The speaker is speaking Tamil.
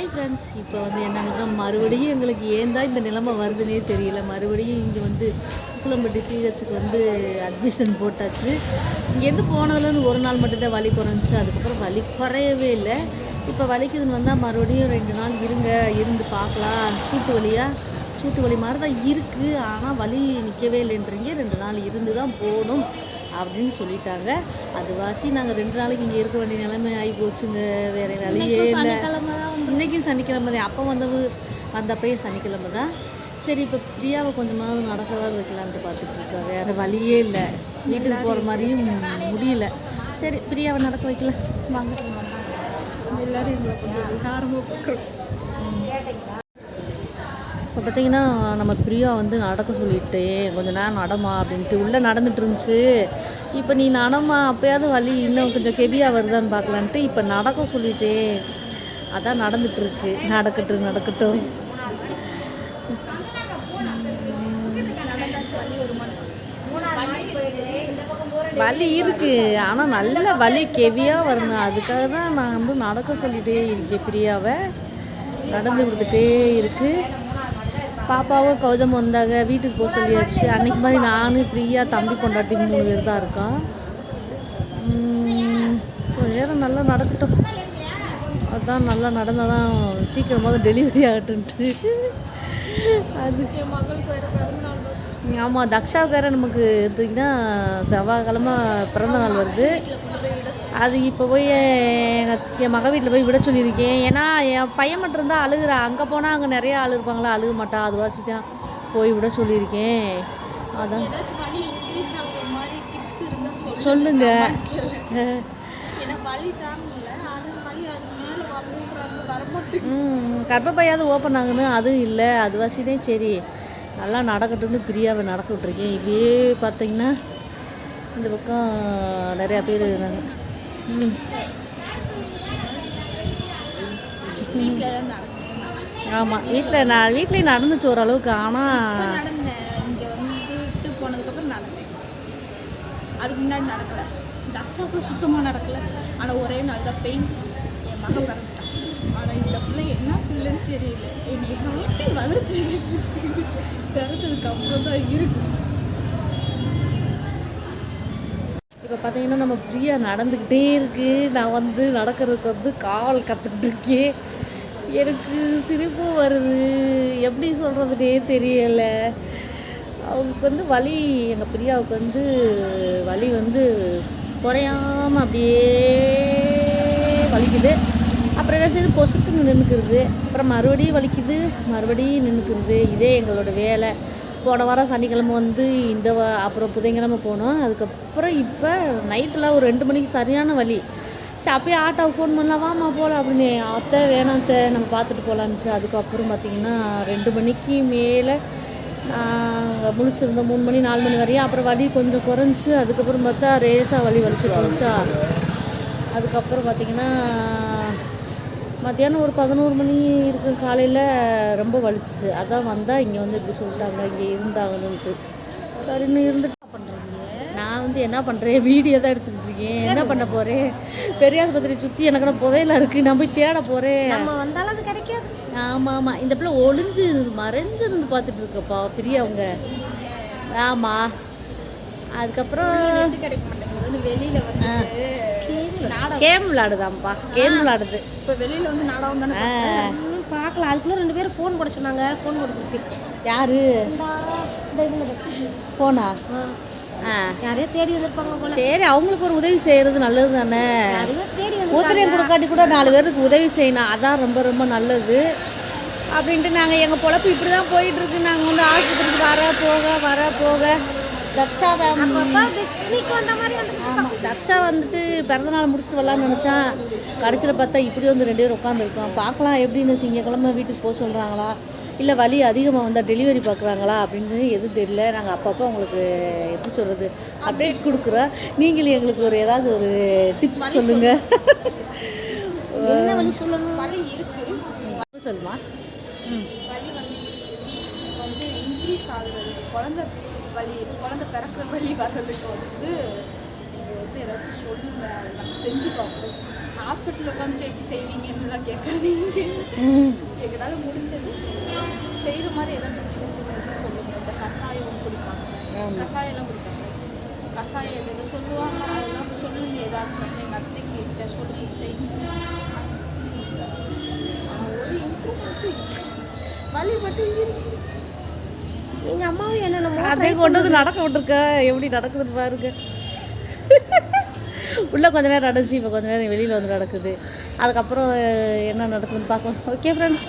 ஹாய் ஃப்ரெண்ட்ஸ் இப்போ வந்து என்னன்னா மறுபடியும் எங்களுக்கு ஏன் தான் இந்த நிலைமை வருதுன்னே தெரியல. மறுபடியும் இங்கே வந்து உசிலம்பட்டி சிஹெச்சுக்கு வந்து அட்மிஷன் போட்டாச்சு. இங்கேருந்து போனதுலேருந்து ஒரு நாள் மட்டும்தான் வலி குறைஞ்சி அதுக்கப்புறம் வலி குறையவே இல்லை. இப்போ வலிக்குதுன்னு வந்தால் மறுபடியும் ரெண்டு நாள் இருங்க இருந்து பார்க்கலாம். சூட்டு வலியாக சூட்டு வலி மாதிரி தான் இருக்குது ஆனால் வலி நிற்கவே இல்லைன்றீங்க. ரெண்டு நாள் இருந்து தான் போகணும் அப்படின்னு சொல்லிட்டாங்க. அது வாசி நாங்கள் ரெண்டு நாளைக்கு இங்கே இருக்க வேண்டிய நிலைமை ஆகி போச்சுங்க. வேறு வேலையே இல்லை. இன்றைக்கும் சனிக்கிழமை தான். அப்போ வந்தவு வந்தப்பயே சனிக்கிழமை தான். சரி இப்போ பிரியாவை கொஞ்சமாவது நடக்கவாது வைக்கலான்ட்டு பார்த்துட்டு இருக்கோம் வேறு வழியே இல்லை. வீட்டுக்கு போகிற மாதிரியும் முடியல. சரி பிரியாவை நடக்க வைக்கலாம் வாங்க எல்லாரும் எங்களை கொஞ்சம் விகாரமாக பார்க்குறோம் இப்போ பார்த்தீங்கன்னா நம்ம பிரியா வந்து நடக்க சொல்லிட்டேன் கொஞ்ச நேரம் நடமா அப்படின்ட்டு உள்ளே நடந்துட்டு இருந்துச்சு. இப்போ நீ நடமா? அப்போயாவது வலி இன்னும் கொஞ்சம் கெவியாக வருதான்னு பார்க்கலான்ட்டு இப்போ நடக்க சொல்லிட்டேன் அதான் நடந்துட்டு இருக்கு நடக்கட்டும் நடக்கட்டும். வலி இருக்கு. ஆனால் நல்ல வலி கெவியாக வரணும் அதுக்காக தான் நான் வந்து நடக்க சொல்லிட்டே இருக்கேன் பிரியாவை. நடந்து கொடுத்துட்டே இருக்கு. பாப்பாவும் கௌதம் வந்தாங்க. வீட்டுக்கு போக சொல்லியாச்சு. அன்னைக்கு மாதிரி நானும் பிரியா தம்பி கொண்டாட்டி மூணு பேர் தான் இருக்கோம். உம், கொஞ்ச நேரம் நல்லா நடக்கட்டும். அதான் நல்லா நடந்தால் தான் சீக்கிரமாக டெலிவரி ஆகட்டுன்ட்டு அது ஆமாம் தக்ஷாவுக்கு வேற நமக்கு எடுத்திங்கன்னா செவ்வாய்க்கிழமை பிறந்த நாள் வருது. அது இப்போ போய் எங்கள் என் மக வீட்டில் போய் விட சொல்லியிருக்கேன். ஏன்னா என் பையன் மட்டும் இருந்தால் அழுகுறா. அங்கே போனால் அங்கே நிறைய ஆள் இருப்பாங்களா? அழுக மாட்டா. அது வாசி தான் போய் விட சொல்லியிருக்கேன். அதான். ஏதாச்சும் வலி இன்க்ரீஸ் ஆகுற மாதிரி டிப்ஸ் இருந்தால் சொல்லு சொல்லுங்க ஏன்னா வலி தாங்கல ஆனால் வலி அது மேலே வரணுன்றாங்க வரமாட்டேங்குது ம் கர்ப்பப்பையாவது ஓப்பன் ஆகுன்னு அதுவும் இல்லை. அது வாசிதான் சரி. நல்லா நடக்கட்டும்னு பிரியாவை நடக்க விட்ருக்கேன் இப்படியே பார்த்தீங்கன்னா இந்த பக்கம் நிறையா பேர் இருந்தாங்க ஆமாம் வீட்டில் நான் வீட்லேயே நடந்துச்சு ஓரளவுக்கு. ஆனால் இங்கே வந்துட்டு போனதுக்கப்புறம் நடந்தேன். அதுக்கு முன்னாடி நடக்கலை. தக்ஷாக்குள்ள சுத்தமாக நடக்கலை. ஆனால் ஒரே நாள் தான் பெயின் என் மகன் பிறந்துட்டான். ஆனால் இந்த பிள்ளை என்ன பிள்ளைன்னு தெரியல. என்னை ஆட்டி வதச்சு பிறந்ததுக்கு அப்புறம் தான் இருக்கும் இப்போ பார்த்தீங்கன்னா நம்ம பிரியா நடந்துக்கிட்டே இருக்கு. நான் வந்து நடக்கிறதுக்கு வந்து காவல் கற்றுக்கிட்டு இருக்கேன். எனக்கு சிரிப்பு வருது. எப்படி சொல்கிறதுனே தெரியலை. அவங்களுக்கு வந்து வலி எங்கள் பிரியாவுக்கு வந்து வலி வந்து குறையாம அப்படியே வலிக்குது. அப்புறம் என்ன செய்யுது? பொசுக்குன்னு நின்றுக்கிறது அப்புறம் மறுபடியும் வலிக்குது. மறுபடியும் நின்றுக்கிறது இதே எங்களோட வேலை. போன வாரம் சனிக்கிழமை வந்து இந்த வா- அப்புறம் புதன்கிழமை போனோம். அதுக்கப்புறம் இப்போ நைட்டில் ஒரு ரெண்டு மணிக்கு சரியான வலி. சரி அப்பயே ஆட்டோவுக்கு ஃபோன் பண்ணலாம் வாமா போகலாம் அப்படின்னு. அத்தை வேணாம் அத்தை நம்ம பார்த்துட்டு போகலான்னுச்சு அதுக்கப்புறம் பார்த்திங்கன்னா ரெண்டு மணிக்கு மேலே நாங்கள் முழிச்சிருந்தோம். மூணு மணி நாலு மணி வரையும். அப்புறம் வலி கொஞ்சம் குறைஞ்சி அதுக்கப்புறம் பார்த்தா ரேஸாக வலி வலிச்சு குறைச்சா அதுக்கப்புறம் பார்த்தீங்கன்னா மத்தியானம் ஒரு பதினோரு மணி இருக்கும் காலையில் ரொம்ப வலிச்சிச்சு. அதான் வந்தால் இங்கே வந்து இப்படி சொல்லிட்டாங்க இங்கே இருந்தாங்கன்னுட்டு சரின்னு இருந்துட்டு நான் வந்து என்ன பண்ணுறேன் வீடியோ தான் எடுத்துக்கிட்டு இருக்கேன். என்ன பண்ண போகிறேன் பெரிய ஆஸ்பத்திரி சுற்றி எனக்கு புதையில இருக்குது நான் போய் தேட போகிறேன் நம்ம வந்தாலும் அது கிடைக்காது. ஆமாம் ஆமாம் இந்த பிள்ளை ஒளிஞ்சு இருந்து மறைஞ்சு இருந்து பார்த்துட்டு இருக்கப்பா பெரியவங்க. ஆமாம் அதுக்கப்புறம் கிடைக்க மாட்டேங்குது. வெளியில் வந்து கேம் விளாடுதாம்ப்பா கேம் விளாடுது இப்போ வெளியில் வந்து நாடகம் தானே பார்க்கலாம் அதுக்குள்ள ரெண்டு பேரும் ஃபோன் போட சொன்னாங்க. ஃபோன் போட கொடுத்து யாரு? போனா? ஆ. யாரையோ தேடி வந்திருப்பாங்க சரி அவங்களுக்கு ஒரு உதவி செய்கிறது நல்லது தானே? ஒத்துழைப்பு கொடுக்காட்டி கூட நாலு பேருக்கு உதவி செய்யணும். அதான் ரொம்ப ரொம்ப நல்லது. அப்படின்ட்டு நாங்கள் எங்கள் பொழப்பு இப்படி தான் போயிட்டுருக்கு நாங்கள் வந்து ஆஸ்பத்திரிக்கு வர போக வர போக. தக்ஷா தக்ஷா வந்துட்டு பிறந்தநாள் முடிச்சுட்டு வரலான்னு நினச்சான். கடைசியில் பார்த்தா இப்படி வந்து ரெண்டு பேரும் உட்காந்துருக்கோம் பார்க்கலாம் எப்படின்னு திங்கக்கிழமை வீட்டுக்கு போக சொல்கிறாங்களா இல்லை வலி அதிகமாக வந்தால் டெலிவரி பார்க்குறாங்களா அப்படின்னு எதுவும் தெரியல. நாங்கள் அப்பப்போ உங்களுக்கு எப்படி சொல்கிறது அப்டேட் கொடுக்குறோம். நீங்களும் எங்களுக்கு ஒரு ஏதாவது ஒரு டிப்ஸ் சொல்லுங்கள் சொல்லுமா? ம் வலி வந்து இன்க்ரீஸ் ஆகுறதுக்கு குழந்தை வலி குழந்தை பிறக்கிற வலி வர்றதுக்கு வந்து நீங்கள் வந்து ஏதாச்சும் சொல்லுங்க. அதை நாங்கள் செஞ்சு பார்ப்போம் ஹாஸ்பிட்டலில் உட்காந்துட்டு எப்படி செய்வீங்கன்னுலாம் கேட்காதீங்க. எங்களால் முடிஞ்சது. செய்கிற மாதிரி ஏதாச்சும் சின்ன சின்ன இது சொல்லுங்க. இந்த கஷாயம் குடிப்பாங்க. கஷாயம்லாம் குடிப்பாங்க. கஷாயம் எது எது சொல்லுவாங்க அதெல்லாம் சொல்லுங்க ஏதாச்சும். வந்து எங்கள் அத்தை கிட்ட சொல்லி செஞ்சு. ஒரு இம்ப்ரூவ்மெண்ட்டும் வலி மட்டும் இருக்கு. எங்கள் அம்மாவும் என்னென்னமோ அதே கொண்டு வந்து நடக்க விட்டுருக்க. எப்படி நடக்குதுன்னு பாருங்க. உள்ளே கொஞ்ச நேரம் நடந்துச்சு இப்போ கொஞ்ச நேரம் வெளியில் வந்து நடக்குது. அதுக்கப்புறம் என்ன நடக்குதுன்னு பார்க்கலாம். Okay friends